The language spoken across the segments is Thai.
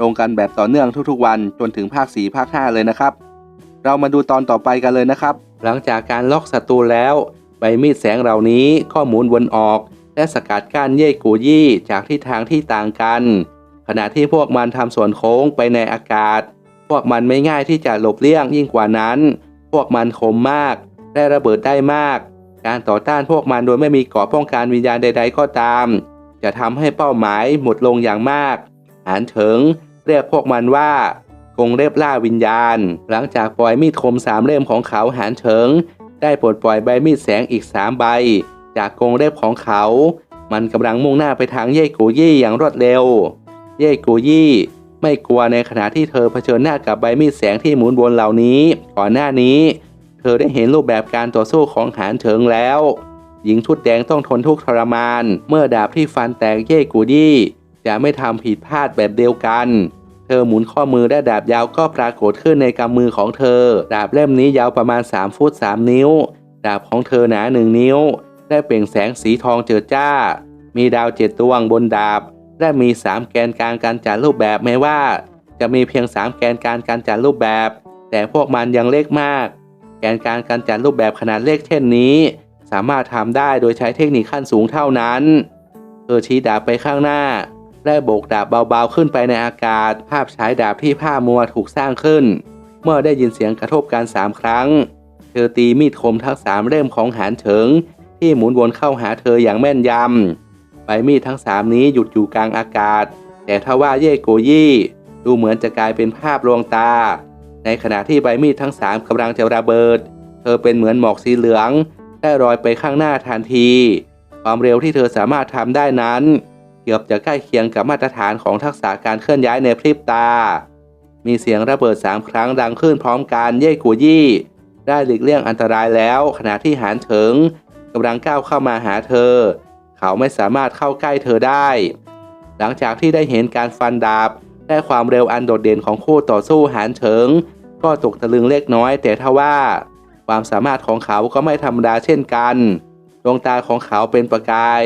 ลงกันแบบต่อเนื่องทุกๆวันจนถึงภาค 4 ภาค 5 เลยนะครับ เรามาดูตอนต่อไปกันเลยนะครับ หลังจากการล็อกศัตรูแล้ว ใบมีดแสงเหล่านี้ข้อมูลวนออก และสกัดกั้นเย่กูยี่จากทิศทางที่ต่างกัน ขณะที่พวกมันทำส่วนโค้งไปในอากาศ พวกมันไม่ง่ายที่จะหลบเลี่ยงยิ่งกว่านั้น พวกมันคมมากได้ระเบิดได้มาก การต่อต้านพวกมันโดยไม่มีเกราะป้องกันวิญญาณใด ๆ ก็ตาม จะทำให้เป้าหมายหมดลงอย่างมากหานเถิง เรียกพวกมันว่ากงเล็บล่าวิญญาณ หลังจากปล่อยมีดคมสามเล่มของเขาหานเถิง ได้ปลดปล่อยใบมีดแสงอีกสามใบ จากกงเล็บของเขา มันกำลังมุ่งหน้าไปทางเย่กูยี่อย่างรวดเร็ว เย่กูยี่ไม่กลัวในขณะที่เธอเผชิญหน้ากับใบมีดแสงที่หมุนวนเหล่านี้ ก่อนหน้านี้ เธอได้เห็นรูปแบบการต่อสู้ของหานเฉิงแล้ว หญิงชุดแดงต้องทนทุกข์ทรมาน เมื่อดาบที่ฟันแตกเย่กูยี่จะไม่ทำผิดพลาดแบบเดียวกัน เธอหมุนข้อมือและดาบยาวก็ปรากฏขึ้นในกำมือของเธอ ดาบเล่มนี้ยาวประมาณ 3 ฟุต 3 นิ้ว ดาบของเธอหนาหนึ่งนิ้ว ได้เปล่งแสงสีทองเจิดจ้า มีดาวเจ็ดดวงบนดาบ และมี 3 แกนกลางการจัดรูปแบบแม้ว่า จะมีเพียง 3 แกนกลางการจัดรูปแบบ แต่พวกมันยังเล็กมาก แกนกลางการจัดรูปแบบขนาดเล็กเช่นนี้ สามารถทำได้โดยใช้เทคนิคขั้นสูงเท่านั้น เธอชี้ดาบไปข้างหน้า และโบกดาบเบาๆขึ้นไปในอากาศ ภาพฉายดาบที่ผ้ามัวถูกสร้างขึ้น เมื่อได้ยินเสียงกระทบกันสามครั้ง เธอตีมีดคมทั้งสามเล่มของหานเฉิง ที่หมุนวนเข้าหาเธออย่างแม่นยำใบมีดทั้งสามนี้หยุดอยู่กลางอากาศ แต่ทว่าเย่โกยี่ดูเหมือนจะกลายเป็นภาพลวงตา ในขณะที่ใบมีดทั้งสามกำลังจะระเบิด เธอเป็นเหมือนหมอกสีเหลือง ได้ลอยไปข้างหน้าทันที ความเร็วที่เธอสามารถทำได้นั้น กือบจะใกล้เคียงกับมาตรฐานของทักษะการเคลื่อนย้ายในพริบตา มีเสียงระเบิดสามครั้งดังขึ้นพร้อมกันเย่กูยี่ ได้หลีกเลี่ยงอันตรายแล้ว ขณะที่หานเถิงกำลังก้าวเข้ามาหาเธอ เขาไม่สามารถเข้าใกล้เธอได้ หลังจากที่ได้เห็นการฟันดาบและความเร็วอันโดดเด่นของคู่ต่อสู้หานเฉิง ก็ตกตะลึงเล็กน้อย แต่ทว่า ความสามารถของเขาก็ไม่ธรรมดาเช่นกันดวงตาของเขาเป็นประกาย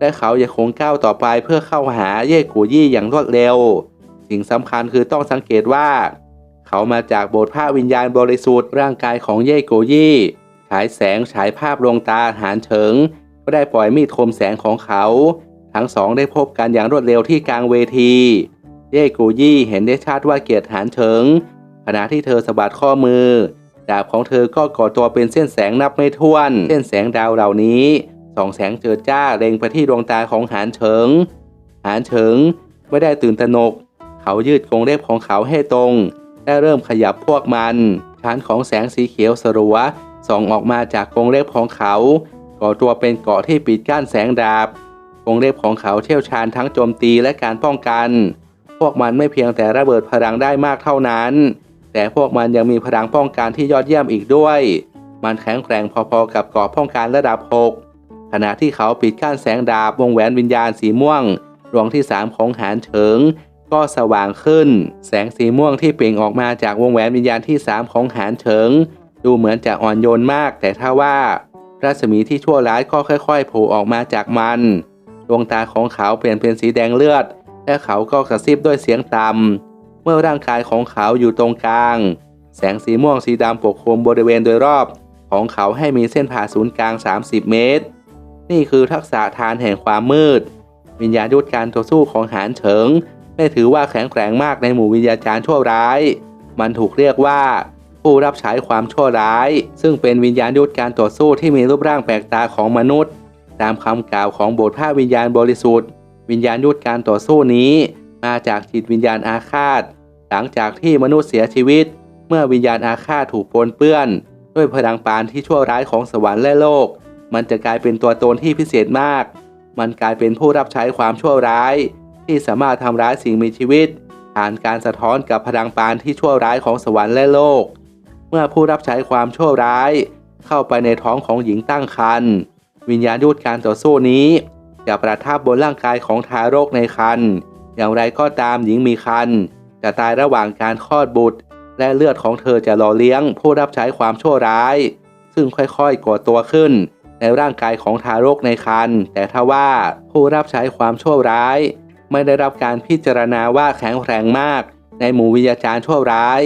และเขายังคงก้าวต่อไปเพื่อเข้าหาเย่กูยี่อย่างรวดเร็ว สิ่งสำคัญคือต้องสังเกตว่า เขามาจากโบสถ์พวิญญาณบริสุทธิ์ร่างกายของเย่โกยี่ ฉายแสงฉายภาพลวงตาหานเฉิง ก็ได้ปล่อยมีดคมแสงของเขา ทั้งสองได้พบกันอย่างรวดเร็วที่กลางเวที เย่กูยี่เห็นได้ชัดว่าเกียรติหานเฉิงขณะที่เธอสะบัดข้อมือ ดาบของเธอก็ก่อตัวเป็นเส้นแสงนับไม่ถ้วน เส้นแสงดาวเหล่านี้ ส่องแสงเจิดจ้าเล็งไปที่ดวงตาของหานเฉิง หานเฉิงไม่ได้ตื่นตระหนก เขายืดกรงเล็บของเขาให้ตรง และเริ่มขยับพวกมันชั้นของแสงสีเขียวสลัวส่องออกมาจากกรงเล็บของเขา ก่อตัวเป็นเกาะที่ปิดกั้นแสงดาบกรงเล็บของเขาเชี่ยวชาญทั้งโจมตีและการป้องกัน พวกมันไม่เพียงแต่ระเบิดพลังได้มากเท่านั้น แต่พวกมันยังมีพลังป้องกันที่ยอดเยี่ยมอีกด้วย มันแข็งแกร่งพอๆกับเกราะป้องกันระดับ 6 ขณะที่เขาปิดกั้นแสงดาบวงแหวนวิญญาณสีม่วงดวงที่ 3 ของหานเฉิง ก็สว่างขึ้น แสงสีม่วงที่เปล่งออกมาจากวงแหวนวิญญาณที่ 3 ของหานเฉิง ดูเหมือนจะอ่อนโยนมาก แต่ถ้าว่ารัศมีที่ชั่วร้ายก็ค่อยๆโผล่ออกมาจากมัน ดวงตาของเขาเปลี่ยนเป็นสีแดงเลือด และเขาก็กระซิบด้วยเสียงต่ำเมื่อร่างกายของเขาอยู่ตรงกลาง แสงสีม่วงสีดำปกคลุมบริเวณโดยรอบ ของเขาให้มีเส้นผ่าศูนย์กลาง 30 เมตร นี่คือทักษะทานแห่งความมืด วิญญาณยุทธการต่อสู้ของหานเฉิงได้ถือว่าแข็งแกร่งมากในหมู่วิญญาจารย์ชั่วร้าย มันถูกเรียกว่า ผู้รับใช้ความชั่วร้าย ซึ่งเป็นวิญญาณยุทธการต่อสู้ที่มีรูปร่างแปลกตาของมนุษย์ ตามคำกล่าวของบสถ์พระวิญญาณบริสุทธิ์ วิญญาณยุทธการต่อสู้นี้ มาจากจิตวิญญาณอาฆาต หลังจากที่มนุษย์เสียชีวิต เมื่อวิญญาณอาฆาตถูกปนเปื้อน ด้วยพลังปานที่ชั่วร้ายของสวรรค์และโลก มันจะกลายเป็นตัวตนที่พิเศษมาก มันกลายเป็นผู้รับใช้ความชั่วร้าย ที่สามารถทำร้ายสิ่งมีชีวิตผ่านการสะท้อนกับพลังปานที่ชั่วร้ายของสวรรค์และโลก เมื่อผู้รับใช้ความชั่วร้าย เข้าไปในท้องของหญิงตั้งครรภ์วิญญาณยุทธการต่อสู้นี้จะประทับบนร่างกายของทารกในครรภ์อย่างไรก็ตามหญิงมีครรภ์จะตายระหว่างการคลอดบุตร และเลือดของเธอจะหล่อเลี้ยงผู้รับใช้ความชั่วร้าย ซึ่งค่อยๆก่อตัวขึ้น ในร่างกายของทารกในครรภ์แต่ถ้าว่าผู้รับใช้ความชั่วร้าย ไม่ได้รับการพิจารณาว่าแข็งแรงมาก ในหมู่วิญญาจารย์ชั่วร้าย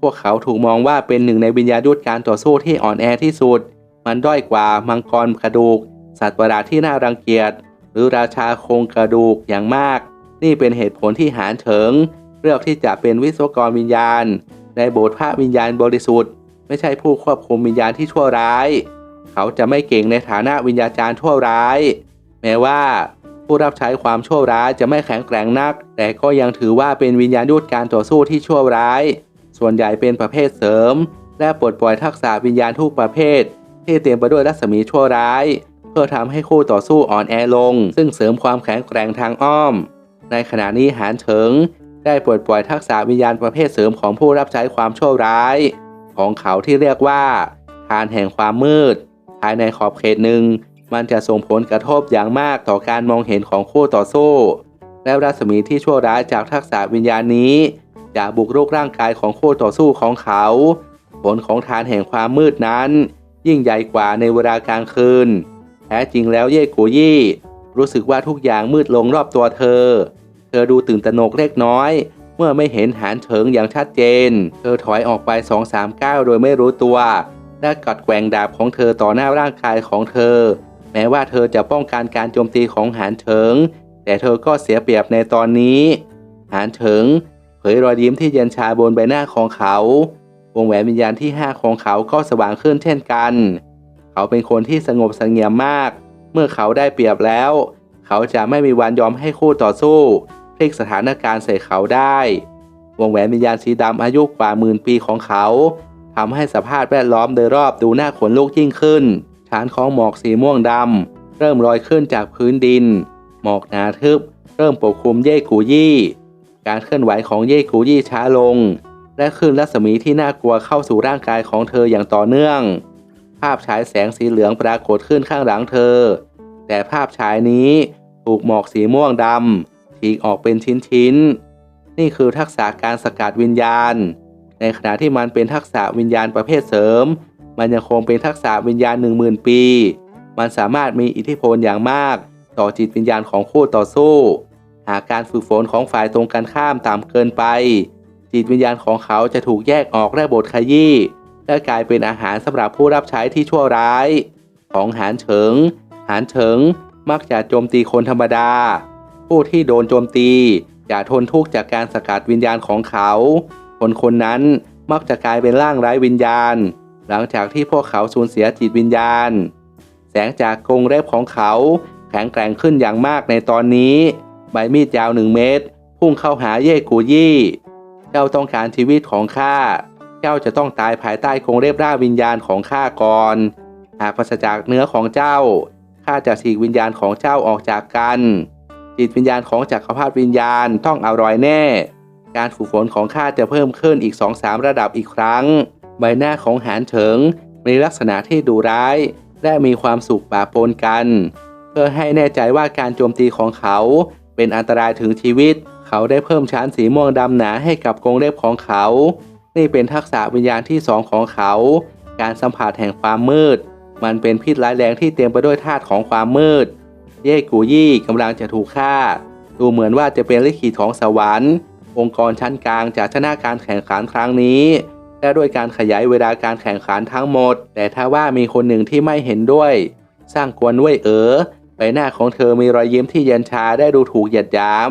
พวกเขาถูกมองว่าเป็นหนึ่งในวิญญาณยุทธการต่อสู้ที่อ่อนแอที่สุด มันด้อยกว่ามังกรกระดูก สัตว์ประหลาดที่น่ารังเกียจ หรือราชาโครงกระดูกอย่างมาก นี่เป็นเหตุผลที่หานเฉิงเลือกที่จะเป็นวิศวกรวิญญาณ ในโบสถ์พระวิญญาณบริสุทธิ์ ไม่ใช่ผู้ควบคุมวิญญาณที่ชั่วร้าย เขาจะไม่เก่งในฐานะวิญญาจารย์ชั่วร้าย แม้ว่า ผู้รับใช้ความชั่วร้ายจะไม่แข็งแกร่งนัก แต่ก็ยังถือว่าเป็นวิญญาณยุทธการต่อสู้ที่ชั่วร้าย ส่วนใหญ่เป็นประเภทเสริม และปลดปล่อยทักษะวิญญาณทุกประเภท ที่เต็มไปด้วยรัศมีชั่วร้าย เพื่อทำให้คู่ต่อสู้อ่อนแอลง ซึ่งเสริมความแข็งแกร่งทางอ้อม ในขณะนี้หานเฉิงได้ปลดปล่อยทักษะวิญญาณประเภทเสริมของผู้รับใช้ความชั่วร้าย ของเขาที่เรียกว่าทานแห่งความมืด ภายในขอบเขตหนึ่ง มันจะส่งผลกระทบอย่างมากต่อการมองเห็นของคู่ต่อสู้ และรัศมีที่ชั่วร้ายจากทักษะวิญญาณนี้จะบุกรุกร่างกายของคู่ต่อสู้ของเขา ผลของทานแห่งความมืดนั้น ยิ่งใหญ่กว่าในเวลากลางคืน แท้จริงแล้วเย่กูยี่ รู้สึกว่าทุกอย่างมืดลงรอบตัวเธอ เธอดูตื่นตระหนกเล็กน้อย เมื่อไม่เห็นหานเฉิงอย่างชัดเจน เธอถอยออกไปสองสามก้าวโดยไม่รู้ตัว และกัดแกว่งดาบของเธอต่อหน้าร่างกายของเธอ แม้ว่าเธอจะป้องกันการโจมตีของหานเฉิง แต่เธอก็เสียเปรียบในตอนนี้ หานเฉิง เผยรอยยิ้มที่เย็นชาบนใบหน้าของเขา วงแหวนวิญญาณที่ห้าของเขาก็สว่างขึ้นเช่นกัน เขาเป็นคนที่สงบเสงี่ยมมาก เมื่อเขาได้เปรียบแล้ว เขาจะไม่มีวันยอมให้คู่ต่อสู้พลิกสถานการณ์ใส่เขาได้ วงแหวนวิญญาณสีดำอายุกว่าหมื่นปีของเขา ทำให้สภาพแวดล้อมโดยรอบดูน่าขนลุกยิ่งขึ้นฐานของหมอกสีม่วงดำเริ่มลอยขึ้นจากพื้นดิน หมอกหนาทึบ เริ่มปกคลุมเย่กูยี่ การเคลื่อนไหวของเย่กูยี่ช้าลง และคลื่นรัศมีที่น่ากลัวเข้าสู่ร่างกายของเธออย่างต่อเนื่อง ภาพฉายแสงสีเหลืองปรากฏขึ้นข้างหลังเธอ แต่ภาพฉายนี้ถูกหมอกสีม่วงดำฉีกออกเป็นชิ้นๆ นี่คือทักษะการสกัดวิญญาณ ในขณะที่มันเป็นทักษะวิญญาณประเภทเสริม มันยังคงเป็นทักษะวิญญาณหนึ่งหมื่นปี มันสามารถมีอิทธิพลอย่างมาก ต่อจิตวิญญาณของคู่ต่อสู้ หากการฝึกฝนของฝ่ายตรงกันข้ามต่ำเกินไป จิตวิญญาณของเขาจะถูกแยกออกและบดขยี้และกลายเป็นอาหารสำหรับผู้รับใช้ที่ชั่วร้าย ของหานเฉิง หานเฉิงมักจะโจมตีคนธรรมดา ผู้ที่โดนโจมตีจะทนทุกข์จากการสกัดวิญญาณของเขา คนคนนั้นมักจะกลายเป็นร่างไร้วิญญาณ หลังจากที่พวกเขาสูญเสียจิตวิญญาณ แสงจากกรงเล็บของเขาแข็งแกร่งขึ้นอย่างมากในตอนนี้ ใบมีดยาวหนึ่งเมตร พุ่งเข้าหาเย่กูยี่ เจ้าต้องการชีวิตของข้า เจ้าจะต้องตายภายใต้กรงเล็บร่างวิญญาณของข้าก่อน หากปราศจากเนื้อของเจ้าข้าจะฉีกวิญญาณของเจ้าออกจากกัน จิตวิญญาณของจักรพรรดิวิญญาณต้องอร่อยแน่ การฝึกฝนของข้าจะเพิ่มขึ้นอีกสองสามระดับอีกครั้ง ใบหน้าของหานเฉิงมีลักษณะที่ดุร้าย และมีความสุขปะปนกัน เพื่อให้แน่ใจว่าการโจมตีของเขาเป็นอันตรายถึงชีวิต เขาได้เพิ่มชั้นสีม่วงดำหนาให้กับกรงเล็บของเขา นี่เป็นทักษะวิญญาณที่สองของเขา การสัมผัสแห่งความมืด มันเป็นพิษร้ายแรงที่เต็มไปด้วยธาตุของความมืด เย่กูยี่กำลังจะถูกฆ่า ดูเหมือนว่าจะเป็นลิขิตของสวรรค์ องค์กรชั้นกลางจะชนะการแข่งขันครั้งนี้และด้วยการขยายเวลาการแข่งขันทั้งหมด แต่ถ้าว่ามีคนหนึ่งที่ไม่เห็นด้วย สร้างกวนเว่ยเอ๋อใบหน้าของเธอมีรอยยิ้มที่เย็นชาได้ดูถูกหยียดยาม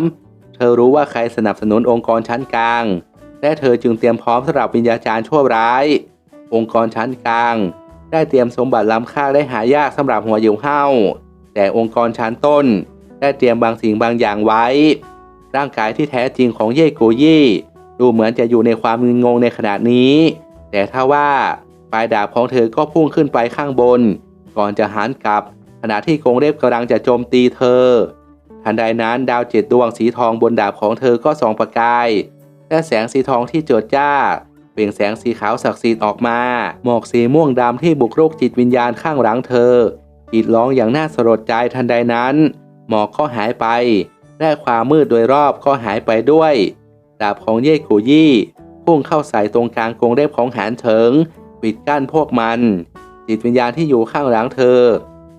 เธอรู้ว่าใครสนับสนุนองค์กรชั้นกลาง และเธอจึงเตรียมพร้อมสำหรับวิญญาจารย์ชั่วร้าย องค์กรชั้นกลาง ได้เตรียมสมบัติล้ำค่าได้หายากสำหรับหัวอยู่เห้าแต่องค์กรชั้นต้น ได้เตรียมบางสิ่งบางอย่างไว้ ร่างกายที่แท้จริงของเย่โกยี่ดูเหมือนจะอยู่ในความมึนงงในขณะนี้ แต่ถ้าว่าปลายดาบของเธอก็พุ่งขึ้นไปข้างบน ก่อนจะหันกลับ ขณะที่กงเล็บกำลังจะโจมตีเธอ ทันใดนั้นดาวเจ็ดดวงสีทองบนดาบของเธอก็ส่องประกาย และแสงสีทองที่เจิดจ้า เปล่งแสงสีขาวศักดิ์สิทธิ์ออกมา หมอกสีม่วงดำที่บุกรุกจิตวิญญาณข้างหลังเธอกรีดร้องอย่างน่าสลดใจทันใดนั้น หมอกก็หายไป และความมืดโดยรอบก็หายไปด้วย ดาบของเย่กูยี่พุ่งเข้าใส่ตรงกลางกรงเล็บของหานเฉิง ปิดกั้นพวกมัน จิตวิญญาณที่อยู่ข้างหลังเธอ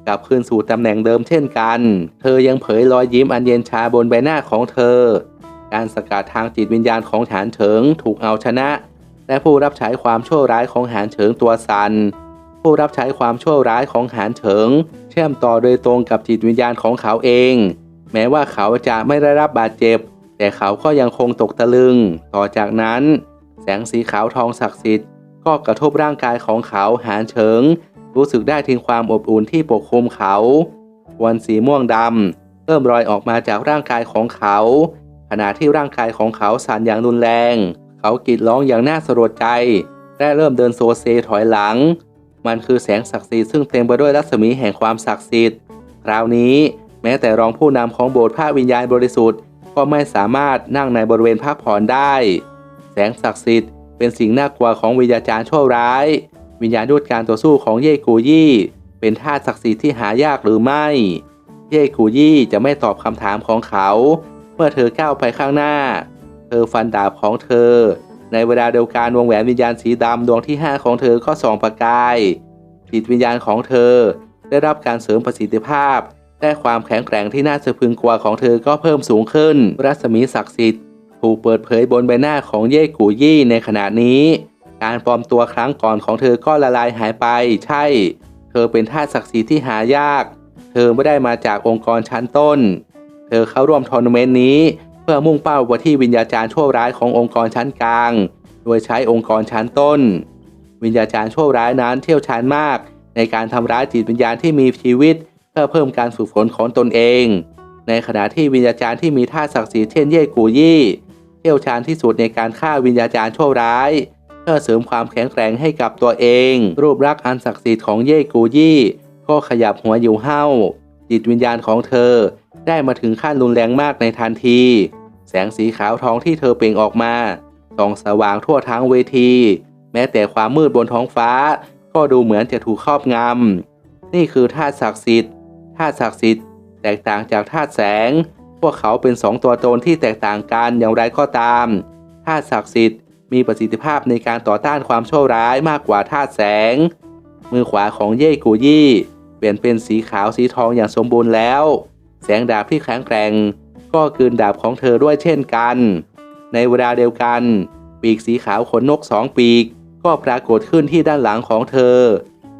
กลับคืนสู่ตำแหน่งเดิมเช่นกัน เธอยังเผยรอยยิ้มอันเย็นชาบนใบหน้าของเธอ การสกัดทางจิตวิญญาณของหานเฉิงถูกเอาชนะ และผู้รับใช้ความชั่วร้ายของหานเฉิงตัวสัน ผู้รับใช้ความชั่วร้ายของหานเฉิง เชื่อมต่อโดยตรงกับจิตวิญญาณของเขาเอง แม้ว่าเขาจะไม่ได้รับบาดเจ็บ แต่เขาก็ยังคงตกตะลึง ต่อจากนั้น แสงสีขาวทองศักดิ์สิทธิ์ก็กระทบร่างกายของเขาหานเฉิง รู้สึกได้ถึงความอบอุ่นที่ปกคลุมเขาวันสีม่วงดำเริ่มรอยออกมาจากร่างกายของเขา ขณะที่ร่างกายของเขาสั่นอย่างรุนแรง เขากรีดร้องอย่างน่าสลดใจ และเริ่มเดินโซเซถอยหลัง มันคือแสงศักดิ์สิทธิ์ซึ่งเต็มไปด้วยรัศมีแห่งความศักดิ์สิทธิ์ คราวนี้ แม้แต่รองผู้นำของโบสถ์พระวิญญาณบริสุทธิ์ ก็ไม่สามารถนั่งในบริเวณพักผ่อนได้ แสงศักดิ์สิทธิ์เป็นสิ่งน่ากลัวของวิญญาจารย์ชั่วร้าย วิญญาณยุทธการต่อสู้ของเย่กูยี่ เป็นธาศักดิ์สิทธิ์ที่หายากหรือไม่ เย่กูยี่จะไม่ตอบคำถามของเขา เมื่อเธอก้าวไปข้างหน้า เธอฟันดาบของเธอ ในเวลาเดียวกันวงแหวนวิญญาณสีดำดวงที่ 5 ของเธอก็ส่องประกายจิตวิญญาณของเธอได้รับการเสริมประสิทธิภาพ และความแข็งแกร่งที่น่าสะพึงกลัวของเธอก็เพิ่มสูงขึ้น รัศมีศักดิ์สิทธิ์ถูกเปิดเผยบนใบหน้าของเย่กูยี่ในขณะนี้ การปลอมตัวครั้งก่อนของเธอก็ละลายหายไป ใช่ เธอเป็นท่าศักดิ์ศรีที่หายาก เธอไม่ได้มาจากองค์กรชั้นต้น เธอเข้าร่วมทัวร์นาเมนต์นี้ เพื่อมุ่งเป้าไปที่วิญญาจารย์ชั่วร้ายขององค์กรชั้นกลาง โดยใช้องค์กรชั้นต้น วิญญาจารย์ชั่วร้ายนั้นเที่ยวชาญมาก ในการทำร้ายจิตวิญญาณที่มีชีวิต เพื่อเพิ่มการฝึกฝนของตนเอง ในขณะที่วิญญาจารย์ที่มีท่าศักดิ์สิทธิ์เช่นเย่กูยี่เที่ยวชาญที่สุดในการฆ่าวิญญาจารย์ชั่วร้าย เพื่อเสริมความแข็งแกร่งให้กับตัวเอง รูปลักษณ์อันศักดิ์สิทธิ์ของเย่กูยี่ก็ขยับหัวอยู่เห้าจิตวิญญาณของเธอ ได้มาถึงขั้นรุนแรงมากในทันที แสงสีขาวทองที่เธอเปล่งออกมาส่องสว่างทั่วทั้งเวที แม้แต่ความมืดบนท้องฟ้า ก็ดูเหมือนจะถูกครอบงำนี่คือธาศักดิ์สิทธิ์าตุศักดิ์สิทธิ์แตกต่างจากธาตุแสง พวกเขาเป็นสองตัวตนที่แตกต่างกันอย่างไรก็ตามธาตุศักดิ์สิทธิ์มีประสิทธิภาพในการต่อต้านความชั่วร้ายมากกว่าธาตุแสง มือขวาของเย่กูยี่ เปลี่ยนเป็นสีขาวสีทองอย่างสมบูรณ์แล้ว แสงดาบที่แข็งแกร่ง ก็คืนดาบของเธอด้วยเช่นกัน ในเวลาเดียวกัน ปีกสีขาวขนนกสองปีก ก็ปรากฏขึ้นที่ด้านหลังของเธอ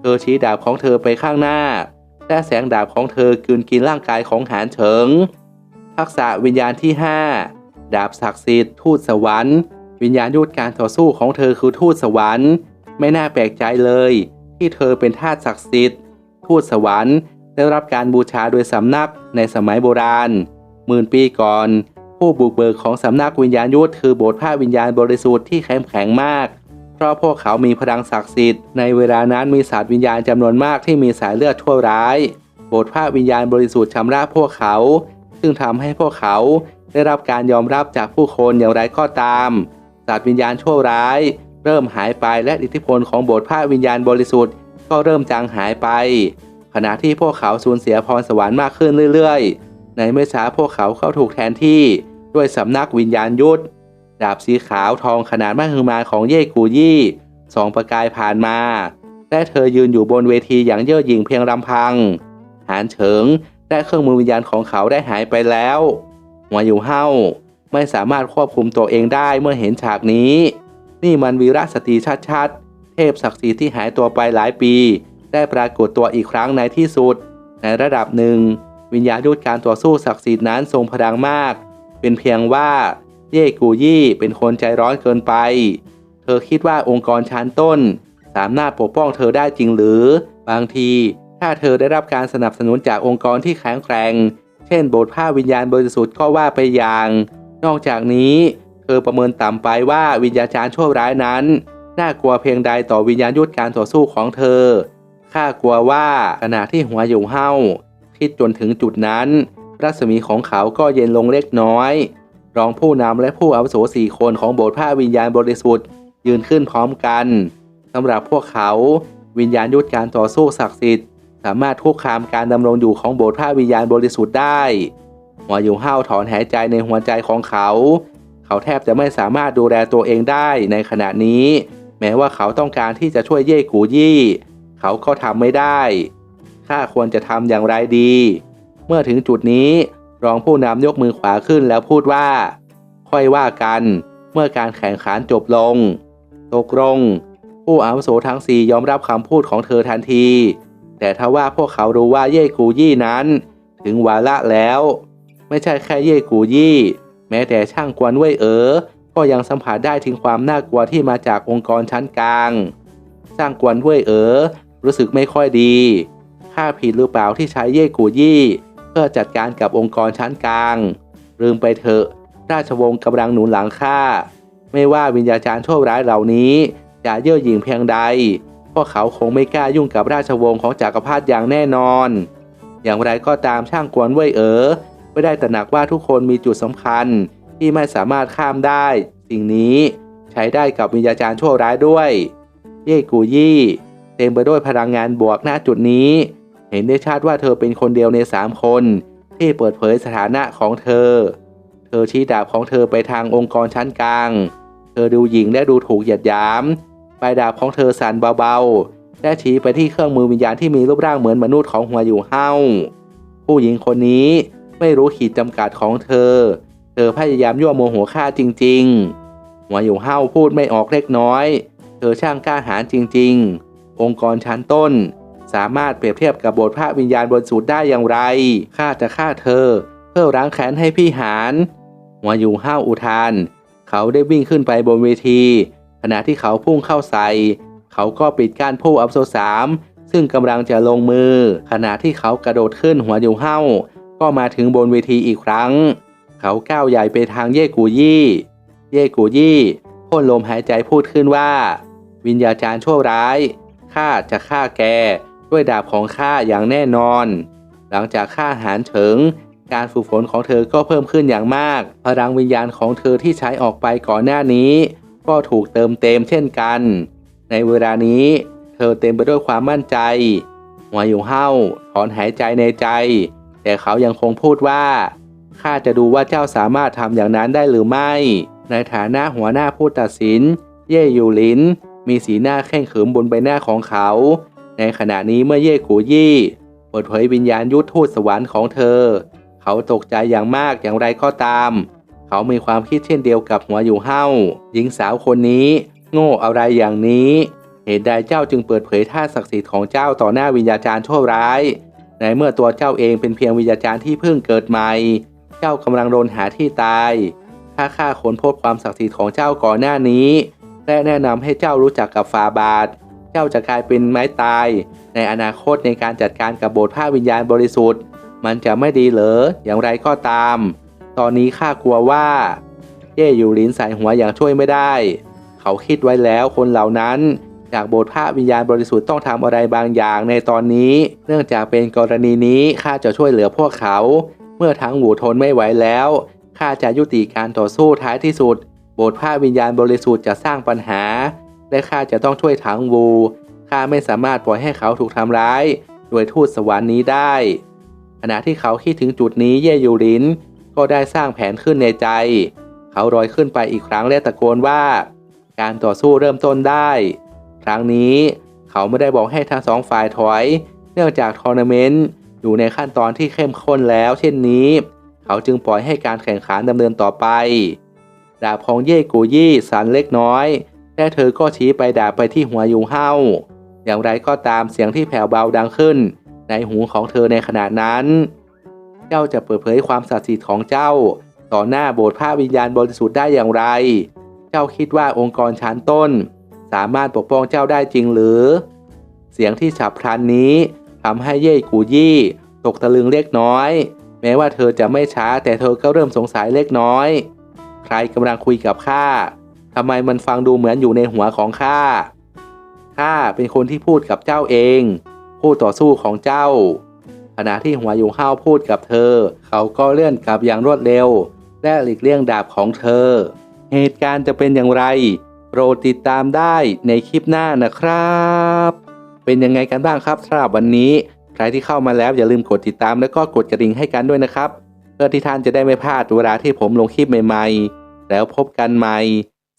เธอชี้ดาบของเธอไปข้างหน้า และแสงดาบของเธอกืนกินร่างกายของหานเฉิง ทักษะวิญญาณที่ 5 ดาบศักดิ์สิทธิ์ทูตสวรรค์ วิญญาณยุทธการต่อสู้ของเธอคือทูตสวรรค์ ไม่น่าแปลกใจเลย ที่เธอเป็นทาสศักดิ์สิทธิ์ทูตสวรรค์ ได้รับการบูชาโดยสำนักในสมัยโบราณหมื่นปีก่อน ผู้บุกเบิกของสำนักวิญญาณยุทธคือโบสถ์พระวิญญาณบริสุทธิ์ที่เข้มแข็งมาก ราะพวกเขามีพลังศักดิ์สิทธิ์ ในเวลานั้นมีศาสตร์วิญญาณจำนวนมากที่มีสายเลือดชั่วร้ายโบสถ์พระวิญญาณบริสุทธิ์ชำระพวกเขา ซึ่งทำให้พวกเขาได้รับการยอมรับจากผู้คนอย่างไรก็ตามศาสตร์วิญญาณชั่วร้าย เริ่มหายไปและอิทธิพลของโบสถ์พระวิญญาณบริสุทธิ์ ก็เริ่มจางหายไป ขณะที่พวกเขาสูญเสียพรสวรรค์มากขึ้นเรื่อย ๆ ในไม่ช้าพวกเขาเข้าถูกแทนที่ด้วยสำนักวิญญาณยุทธ ดาบสีขาวทองขนาดมหึมาของเย่กูยี่สองประกายผ่านมา และเธอยืนอยู่บนเวทีอย่างเย่อหยิ่งเพียงลำพัง หานเฉิงและเครื่องมือวิญญาณของเขาได้หายไปแล้วหัวอยู่เห้าไม่สามารถควบคุมตัวเองได้เมื่อเห็นฉากนี้ นี่มันวีรสตรีชัดๆ เทพศักดิ์สิทธิ์ที่หายตัวไปหลายปี ได้ปรากฏตัวอีกครั้งในที่สุด ในระดับหนึ่ง วิญญาณยุทธการต่อสู้ศักดิ์สิทธิ์นั้นทรงพลังมาก เป็นเพียงว่า เย่กูยี่เป็นคนใจร้อนเกินไป เธอคิดว่าองค์กรชั้นต้น สามารถปกป้องเธอได้จริงหรือ บางที ถ้าเธอได้รับการสนับสนุนจากองค์กรที่แข็งแกร่ง เช่นโบสถ์ผ้าวิญญาณบริสุทธิ์ก็ว่าไปอย่าง นอกจากนี้ เธอประเมินต่ำไปว่าวิญญาจารย์ชั่วร้ายนั้น น่ากลัวเพียงใดต่อวิญญาณยุทธการต่อสู้ของเธอ ข้ากลัวว่าขณะที่หัวอยู่เห้าคิดจนถึงจุดนั้น รัศมีของเขาก็เย็นลงเล็กน้อย รองผู้นำและผู้อาวุโสสี่คนของโบสถ์ผ้าวิญญาณบริสุทธิ์ ยืนขึ้นพร้อมกันสำหรับพวกเขาวิญญาณยุทธการต่อสู้ศักดิ์สิทธิ์สามารถคุกคามการดำรงอยู่ของโบสถ์ผ้าวิญญาณบริสุทธิ์ได้หัวอยู่ห้าวถอนหายใจในหัวใจของเขา เขาแทบจะไม่สามารถดูแลตัวเองได้ในขณะนี้ แม้ว่าเขาต้องการที่จะช่วยเย่กูยี่ เขาก็ทำไม่ได้ข้าควรจะทำอย่างไรดี เมื่อถึงจุดนี้ รองผู้นำยกมือขวาขึ้นแล้วพูดว่า ค่อยว่ากันเมื่อการแข่งขันจบลง ตกลง ผู้อาวุโสทั้งสี่ยอมรับคำพูดของเธอทันที แต่ทว่าพวกเขารู้ว่าเย่กูยี่นั้น ถึงวาระแล้ว ไม่ใช่แค่เย่กูยี่ แม้แต่ช่างกวนเว่ยเอ๋อก็ยังสัมผัสได้ถึงความน่ากลัวที่มาจากองค์กรชั้นกลาง ช่างกวนเว่ยเอ๋อรู้สึกไม่ค่อยดีข้าผิดหรือเปล่าที่ใช้เย่กูยี่ เพื่อจัดการกับองค์กรชั้นกลาง ลืมไปเถอะ ราชวงศ์กำลังหนุนหลังข้าไม่ว่าวิญญาจารย์ชั่วร้ายเหล่านี้จะเย่อหยิ่งเพียงใดพวกเขาคงไม่กล้ายุ่งกับราชวงศ์ของจักรพรรดิอย่างแน่นอน อย่างไรก็ตามช่างกวนเว่ยเอ๋อไม่ได้ตระหนักว่าทุกคนมีจุดสำคัญที่ไม่สามารถข้ามได้ สิ่งนี้ใช้ได้กับวิญญาจารย์ชั่วร้ายด้วย เย่กูยี่ เต็มไปด้วยพลังงานบวกหน้าจุดนี้ เห็นได้ชัดว่าเธอเป็นคนเดียวในสามคน ที่เปิดเผยสถานะของเธอ เธอชี้ดาบของเธอไปทางองค์กรชั้นกลาง เธอดูหญิงและดูถูกเหยียดหยามปลายดาบของเธอสั่นเบาๆ และชี้ไปที่เครื่องมือวิญญาณที่มีรูปร่างเหมือนมนุษย์ของหัวอยู่เฮาผู้หญิงคนนี้ไม่รู้ขีดจำกัดของเธอ เธอพยายามยั่วโมโหข้าจริง ๆ หัวอยู่เฮาพูดไม่ออกเล็กน้อย เธอช่างกล้าหาญจริง ๆ องค์กรชั้นต้น สามารถเปรียบเทียบกับบทพระวิญญาณบนสุดได้อย่างไร ข้าจะฆ่าเธอ เพื่อล้างแค้นให้พี่หานหัวอยู่ห้าวอุทาน เขาได้วิ่งขึ้นไปบนเวที ขณะที่เขาพุ่งเข้าใส่ เขาก็ปิดก้านผู้อับโซสามซึ่งกำลังจะลงมือ ขณะที่เขากระโดดขึ้นหัวอยู่ห้าก็มาถึงบนเวทีอีกครั้ง เขาก้าวใหญ่ไปทางเย่กูยี่ เย่กูยี่พ่นลมหายใจพูดขึ้นว่า วิญญาจารย์ชั่วร้ายข้าจะฆ่าแก ด้วยดาบของข้าอย่างแน่นอน หลังจากฆ่าหารเฉิง การฝึกฝนของเธอก็เพิ่มขึ้นอย่างมาก พลังวิญญาณของเธอที่ใช้ออกไปก่อนหน้านี้ ก็ถูกเติมเต็มเช่นกัน ในเวลานี้ เธอเต็มไปด้วยความมั่นใจหัวอยู่เห้าถอนหายใจในใจ แต่เขายังคงพูดว่าข้าจะดูว่าเจ้าสามารถทำอย่างนั้นได้หรือไม่ ในฐานะหัวหน้าผู้ตัดสิน เย่ยูลิน มีสีหน้าแข่งขืมบนใบหน้าของเขา ในขณะนี้เมื่อเย่กูยี่เปิดเผยวิญญาณยุทธทูตสวรรค์ของเธอ เขาตกใจอย่างมากอย่างไรก็ตาม เขามีความคิดเช่นเดียวกับหัวอยู่เห้าหญิงสาวคนนี้ โง่อะไรอย่างนี้ เหตุใดเจ้าจึงเปิดเผยท่าศักดิ์สิทธิ์ของเจ้าต่อหน้าวิญญาจารย์ชั่วร้าย ในเมื่อตัวเจ้าเองเป็นเพียงวิญญาจารย์ที่เพิ่งเกิดใหม่ เจ้ากำลังโดนหาที่ตายถ้าข้าค้นพบความศักดิ์สิทธิ์ของเจ้าก่อนหน้านี้ และแนะนำให้เจ้ารู้จักกับฟาบาท เจ้าจะกลายเป็นไม้ตาย ในอนาคตในการจัดการกับโบสถ์ผ้าวิญญาณบริสุทธิ์ มันจะไม่ดีเหรออย่างไรก็ตาม ตอนนี้ข้ากลัวว่า เย่อยู่ลินใส่หัวอย่างช่วยไม่ได้ เขาคิดไว้แล้วคนเหล่านั้นจากโบสถ์ผ้าวิญญาณบริสุทธิ์ต้องทำอะไรบางอย่างในตอนนี้ เนื่องจากเป็นกรณีนี้ข้าจะช่วยเหลือพวกเขา เมื่อทั้งหูทนไม่ไหวแล้วข้าจะยุติการต่อสู้ท้ายที่สุด โบสถ์ผ้าวิญญาณบริสุทธิ์จะสร้างปัญหา และข้าจะต้องช่วยถังวูข้าไม่สามารถปล่อยให้เขาถูกทำร้ายโดยทูตสวรรค์นี้ได้ขณะที่เขาคิดถึงจุดนี้เย่ยูริน ก็ได้สร้างแผนขึ้นในใจ เขาลอยขึ้นไปอีกครั้งและตะโกนว่า การต่อสู้เริ่มต้นได้ ครั้งนี้เขาไม่ได้บอกให้ทั้งสองฝ่ายถอย เนื่องจากทัวร์นาเมนต์อยู่ในขั้นตอนที่เข้มข้นแล้ว เช่นนี้ เขาจึงปล่อยให้การแข่งขันดำเนินต่อไปดาบของเย่กูยี่สันเล็กน้อย และเธอก็ชี้ไปด่าไปที่หัวยูเฮาอย่างไรก็ตามเสียงที่แผ่วเบาดังขึ้น ในหูของเธอในขณะนั้น เจ้าจะเปิดเผยความศักดิ์สิทธิ์ของเจ้า ต่อหน้าโบสถ์พระวิญญาณบริสุทธิ์ได้อย่างไร เจ้าคิดว่าองค์กรชั้นต้น สามารถปกป้องเจ้าได้จริงหรือ เสียงที่ฉับพลันนี้ทำให้เย่กูยี่ตกตะลึงเล็กน้อย แม้ว่าเธอจะไม่ช้าแต่เธอก็เริ่มสงสัยเล็กน้อย ใครกำลังคุยกับข้า ทำไมมันฟังดูเหมือนอยู่ในหัวของข้า ข้าเป็นคนที่พูดกับเจ้าเอง ผู้ต่อสู้ของเจ้า ขณะที่หัวอยู่ห้าวพูดกับเธอ เขาก็เลื่อนกลับอย่างรวดเร็ว และหลีกเลี่ยงดาบของเธอ เหตุการณ์จะเป็นอย่างไร โปรดติดตามได้ในคลิปหน้านะครับ เป็นยังไงกันบ้างครับสำหรับวันนี้ ใครที่เข้ามาแล้วอย่าลืมกดติดตามแล้วก็กดกระดิ่งให้กันด้วยนะครับ เพื่อที่ท่านจะได้ไม่พลาดเวลาที่ผมลงคลิปใหม่ ๆ แล้วพบกันใหม่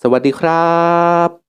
สวัสดีครับ